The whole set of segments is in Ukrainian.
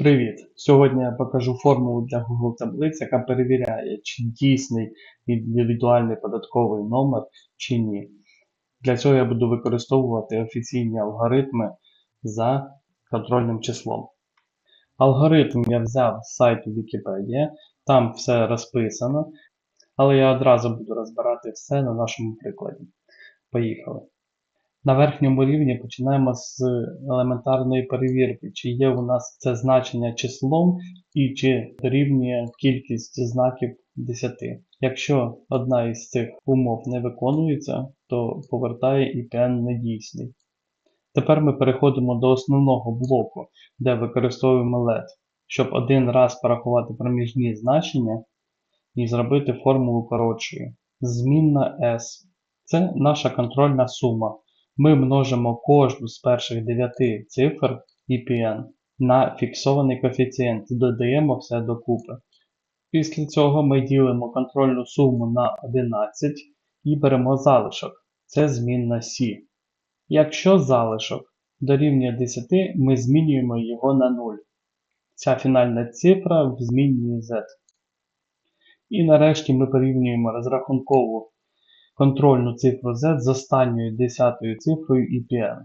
Привіт! Сьогодні я покажу формулу для Google таблиць, яка перевіряє, чи дійсний індивідуальний податковий номер чи ні. Для цього я буду використовувати офіційні алгоритми за контрольним числом. Алгоритм я взяв з сайту Wikipedia, там все розписано, але я одразу буду розбирати все на нашому прикладі. Поїхали. На верхньому рівні починаємо з елементарної перевірки, чи є у нас це значення числом і чи дорівнює кількість знаків 10. Якщо одна із цих умов не виконується, то повертає IPN недійсний. Тепер ми переходимо до основного блоку, де використовуємо LED, щоб один раз порахувати проміжні значення і зробити формулу коротшою. Змінна S це наша контрольна сума ми множимо кожну з перших 9 цифр EPN на фіксований коефіцієнт і додаємо все докупи. Після цього ми ділимо контрольну суму на 11 і беремо залишок. Це змінна C. Якщо залишок дорівнює 10, ми змінюємо його на 0. Ця фінальна цифра в змінює Z. І нарешті ми порівнюємо розрахункову контрольну цифру z з останньою десятою цифрою IPN.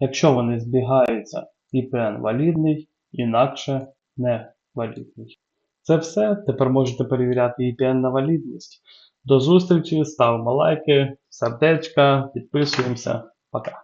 Якщо вони збігаються, IPN валідний, інакше не валідний. Це все. Тепер можете перевіряти IPN на валідність. До зустрічі, ставимо лайки, сердечка, підписуємося. Пока.